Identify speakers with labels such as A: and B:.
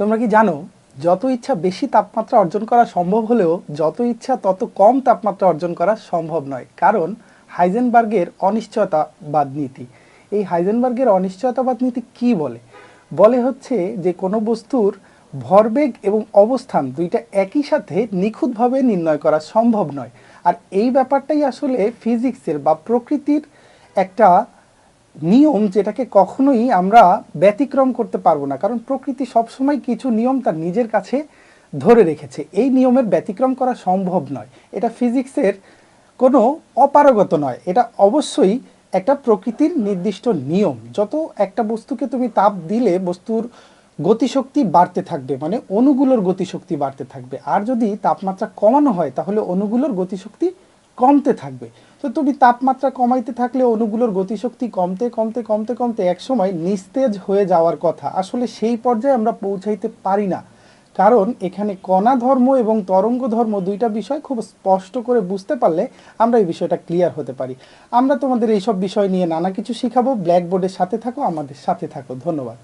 A: তোমরা কি জানো, যত ইচ্ছা বেশি তাপমাত্রা অর্জন করা সম্ভব হলেও যত ইচ্ছা তত কম তাপমাত্রা অর্জন করা সম্ভব নয়। কারণ হাইজেনবার্গের অনিশ্চয়তাবাদ নীতি। এই হাইজেনবার্গের অনিশ্চয়তাবাদ নীতি কি বলে? বলে হচ্ছে যে, কোনো বস্তুর ভরবেগ এবং অবস্থান দুইটা একই সাথে নিখুঁতভাবে নির্ণয় করা সম্ভব নয়। আর এই ব্যাপারটাই আসলে ফিজিক্সের বা প্রকৃতির একটা নিয়ম যেটাকে কখনোই আমরা ব্যতিক্রম করতে পারব না। কারণ প্রকৃতি সবসময় কিছু নিয়ম তার নিজের কাছে ধরে রেখেছে। এই নিয়মের ব্যতিক্রম করা সম্ভব নয়। এটা ফিজিক্সের কোনো অপারগত নয়। এটা অবশ্যই একটা প্রকৃতির নির্দিষ্ট নিয়ম। যত একটা বস্তুকে তুমি তাপ দিলে বস্তুর গতিশক্তি বাড়তে থাকবে মানে অণুগুলোর গতিশক্তি বাড়তে থাকবে। আর যদি তাপমাত্রা কমানো হয়, তাহলে অণুগুলোর গতিশক্তি কমতে থাকবে। তো তুমি তাপমাত্রা কমাইতে থাকলে অণুগুলোর গতিশক্তি কমতে কমতে কমতে কমতে একসময় নিস্তেজ হয়ে যাওয়ার কথা। আসলে সেই পর্যায়ে আমরা পৌঁছাইতে পারি না। কারণ এখানে কণা ধর্ম এবং তরঙ্গ ধর্ম দুইটা বিষয় খুব স্পষ্ট করে বুঝতে পারলে আমরা এই বিষয়টা ক্লিয়ার হতে পারি। আমরা তোমাদের এইসব বিষয় নিয়ে নানা কিছু শিখাবো। ব্ল্যাকবোর্ডের সাথে থাকো, আমাদের সাথে থাকো। ধন্যবাদ।